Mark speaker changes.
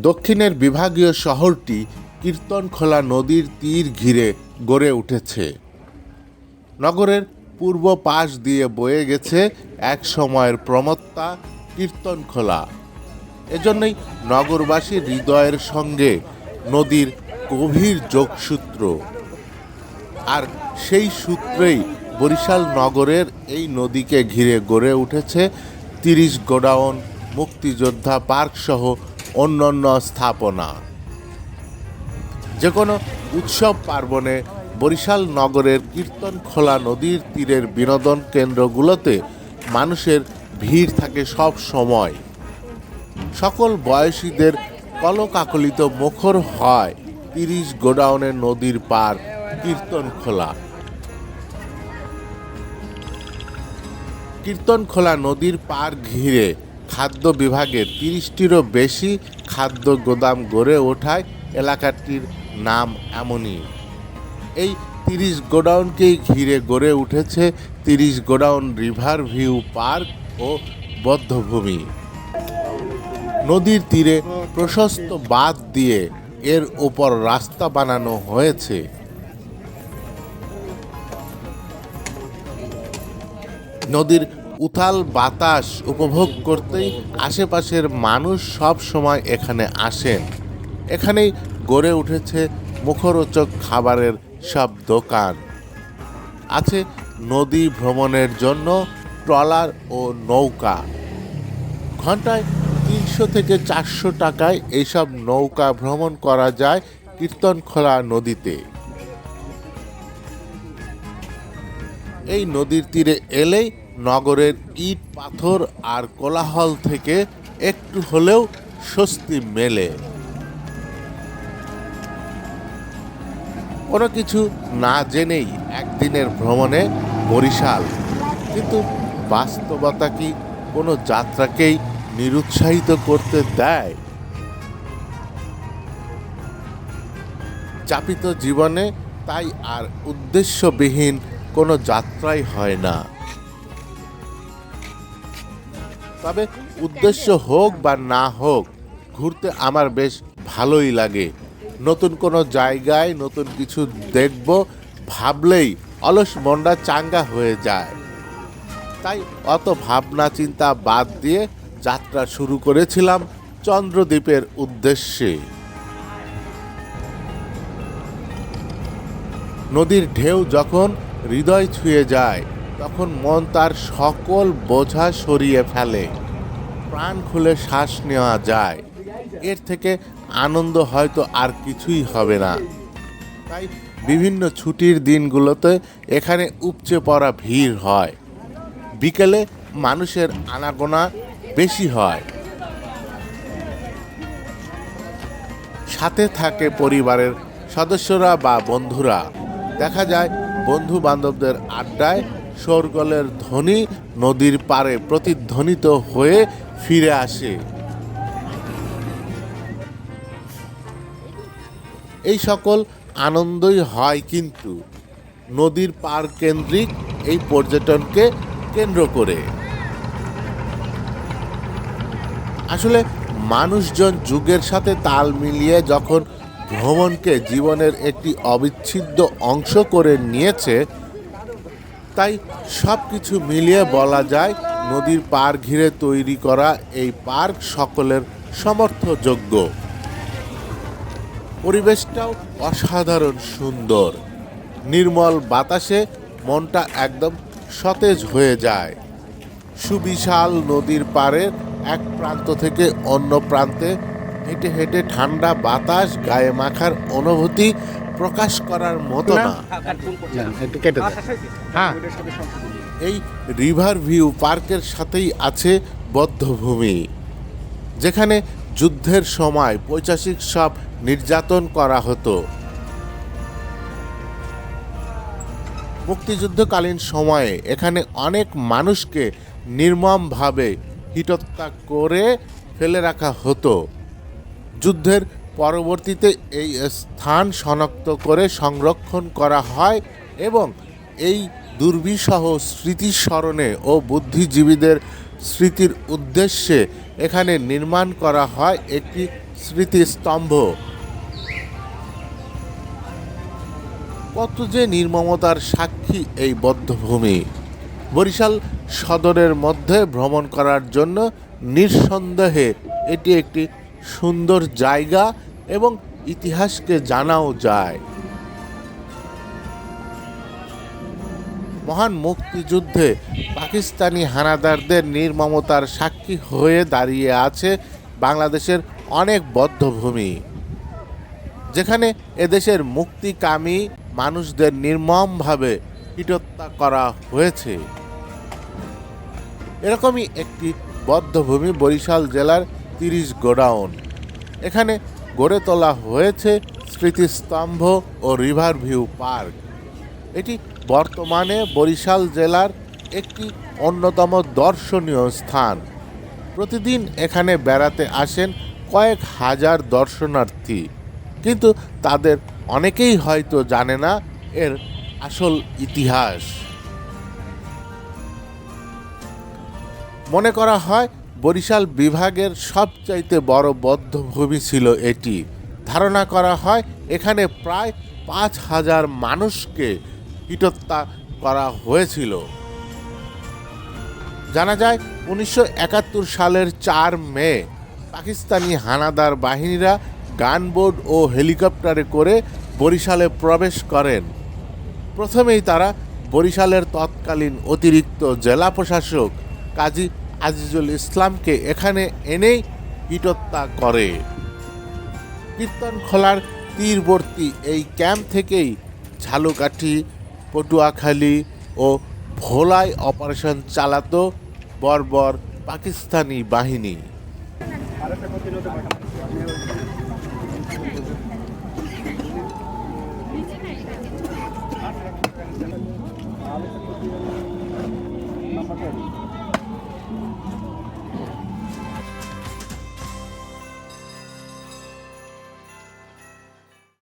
Speaker 1: দক্ষিণের বিভাগীয় শহরটি কীর্তনখোলা নদীর তীর ঘিরে গড়ে উঠেছে। নগরের পূর্ব পাশ দিয়ে বয়ে গেছে এক সময়ের প্রমত্তা কীর্তনখোলা। এজন্যই নগরবাসীর হৃদয়ের সঙ্গে নদীর গভীর যোগসূত্র। আর সেই সূত্রেই বরিশাল নগরের এই নদীকে ঘিরে গড়ে উঠেছে তিরিশ গোডাউন মুক্তিযোদ্ধা পার্ক সহ অন্যান্য স্থাপনা। যে কোনো উৎসব পার্বণে বরিশাল নগরের কীর্তনখোলা নদীর তীরের বিনোদন কেন্দ্রগুলোতে মানুষের ভিড় থাকে সব সময়। সকল বয়সীদের কলকাকলিত মুখর হয় তিরিশ গোডাউনের নদীর পার কীর্তনখোলা কীর্তনখোলা নদীর পার ঘিরে খাদ্য বিভাগের তিরিশটিরও বেশি খাদ্য গোদাম গড়ে ওঠায় এলাকাটির নাম এমনই। এই তিরিশ গোডাউনকেই ঘিরে গড়ে উঠেছে তিরিশ গোডাউন রিভার ভিউ পার্ক ও বদ্ধভূমি। নদীর তীরে প্রশস্ত বাঁধ দিয়ে এর ওপর রাস্তা বানানো হয়েছে। নদীর উথাল বাতাস উপভোগ করতেই আশেপাশের মানুষ সব সময় এখানে আসেন এখানেই গড়ে উঠেছে মুখরোচক খাবারের সব দোকান। আছে নদী ভ্রমণের জন্য ট্রলার ও নৌকা। ঘন্টায় তিনশো থেকে চারশো টাকায় এইসব নৌকা ভ্রমণ করা যায় কীর্তনখোলা নদীতে। এই নদীর তীরে এলেই নগরের ইট, পাথর আর কোলাহল থেকে একটু হলেও স্বস্তি মেলে। কোনো কিছু না জেনেই একদিনের ভ্রমণে বরিশাল। কিন্তু বাস্তবতা কি কোনো যাত্রাকেই নিরুৎসাহিত করতে দেয়? চাপিত জীবনে তাই আর উদ্দেশ্যবিহীন কোনো যাত্রাই হয় না। তবে উদ্দেশ্য হোক বা না হোক, ঘুরতে আমার বেশ ভালোই লাগে। নতুন কোনো জায়গায় নতুন কিছু দেখব ভাবলেই অলস মনটা চাঙ্গা হয়ে যায়। তাই অত ভাবনা চিন্তা বাদ দিয়ে যাত্রা শুরু করেছিলাম চন্দ্রদ্বীপের উদ্দেশ্যে। নদীর ঢেউ যখন হৃদয় ছুঁয়ে যায় তখন মন তার সকল বোঝা সরিয়ে ফেলে। প্রাণ খুলে শ্বাস নেওয়া যায়। এর থেকে আনন্দ হয়তো আর কিছুই হবে না। তাই বিভিন্ন ছুটির দিনগুলোতে এখানে উপচে পড়া ভিড় হয়। বিকেলে মানুষের আনাগোনা বেশি হয়। সাথে থাকে পরিবারের সদস্যরা বা বন্ধুরা। দেখা যায় বন্ধু বান্ধবদের আড্ডায় শোরগোলের ধ্বনি নদীর পাড়ে প্রতিধ্বনিত হয়ে ফিরে আসে। এই সকল আনন্দই হয় কিন্তু নদীর পার কেন্দ্রিক এই পর্যটনকে কেন্দ্র করে। আসলে মানুষজন যুগের সাথে তাল মিলিয়ে যখন ভ্রমণকে জীবনের একটি অবিচ্ছেদ্য অংশ করে নিয়েছে তাই সব কিছু মিলিয়ে বলা যায়, নদীর পার ঘিরে তৈরি করা এই পার্ক সকলের সমর্থযোগ্য। পরিবেশটাও অসাধারণ সুন্দর। নির্মল বাতাসে মনটা একদম সতেজ হয়ে যায়। সুবিশাল নদীর পাড়ের এক প্রান্ত থেকে অন্য প্রান্তে হেঁটে হেঁটে ঠান্ডা বাতাস, গায়ে মাখার অনুভূতি প্রকাশ করার মতো না।
Speaker 2: না, একটু কেটে হ্যাঁ।
Speaker 1: এই রিভার ভিউ পার্কের সাথেই আছে বদ্ধভূমি যেখানে যুদ্ধের সময় পৈশাচিক সব নির্যাতন করা হতো। মুক্তিযুদ্ধকালীন সময়ে এখানে অনেক মানুষকে নির্মমভাবে হিটত্যা করে ফেলে রাখা হতো। যুদ্ধের পরবর্তীতে এই স্থান শনাক্ত করে সংরক্ষণ করা হয় এবং এই দুর্বিসহ স্মৃতিস্মরণে ও বুদ্ধিজীবীদের স্মৃতির উদ্দেশ্যে এখানে নির্মাণ করা হয় একটি স্মৃতিস্তম্ভ। কত যে নির্মমতার সাক্ষী এই বদ্ধভূমি। বরিশাল সদরের মধ্যে ভ্রমণ করার জন্য নিঃসন্দেহে এটি একটি সুন্দর জায়গা এবং ইতিহাসকে জানাও যায়। মহান মুক্তিযুদ্ধে পাকিস্তানি হানাদারদের নির্মমতার সাক্ষী হয়ে দাঁড়িয়ে আছে বাংলাদেশের অনেক বদ্ধভূমি, যেখানে এদেশের মুক্তিকামী মানুষদের নির্মমভাবে পিটত্যা করা হয়েছে। এরকমই একটি বদ্ধভূমি বরিশাল জেলার তিরিশ গোডাউন। এখানে গড়ে তোলা হয়েছে স্মৃতিস্তম্ভ ও রিভার ভিউ পার্ক। এটি বর্তমানে বরিশাল জেলার একটি অন্যতম দর্শনীয় স্থান। প্রতিদিন এখানে বেড়াতে আসেন কয়েক হাজার দর্শনার্থী। কিন্তু তাদের অনেকেই হয়তো জানে না এর আসল ইতিহাস। মনে করা হয় বরিশাল বিভাগের সবচাইতে বড় বদ্ধভূমি ছিল এটি। ধারণা করা হয় এখানে প্রায় পাঁচ হাজার মানুষকে পিটত্যা করা হয়েছিল। জানা যায়, উনিশশো একাত্তর সালের চার মে, পাকিস্তানি হানাদার বাহিনীরা গানবোট ও হেলিকপ্টারে করে বরিশালে প্রবেশ করেন। প্রথমেই তারা বরিশালের তৎকালীন অতিরিক্ত জেলা প্রশাসক কাজী আজিজুল ইসলামকে এখানে এনেই পিটত্যা করে। কীর্তনখোলার তীরবর্তী এই ক্যাম্প থেকেই ঝালুকাঠি, পটুয়াখালী ও ভোলায় অপারেশন চালাতো বর্বর পাকিস্তানি বাহিনী।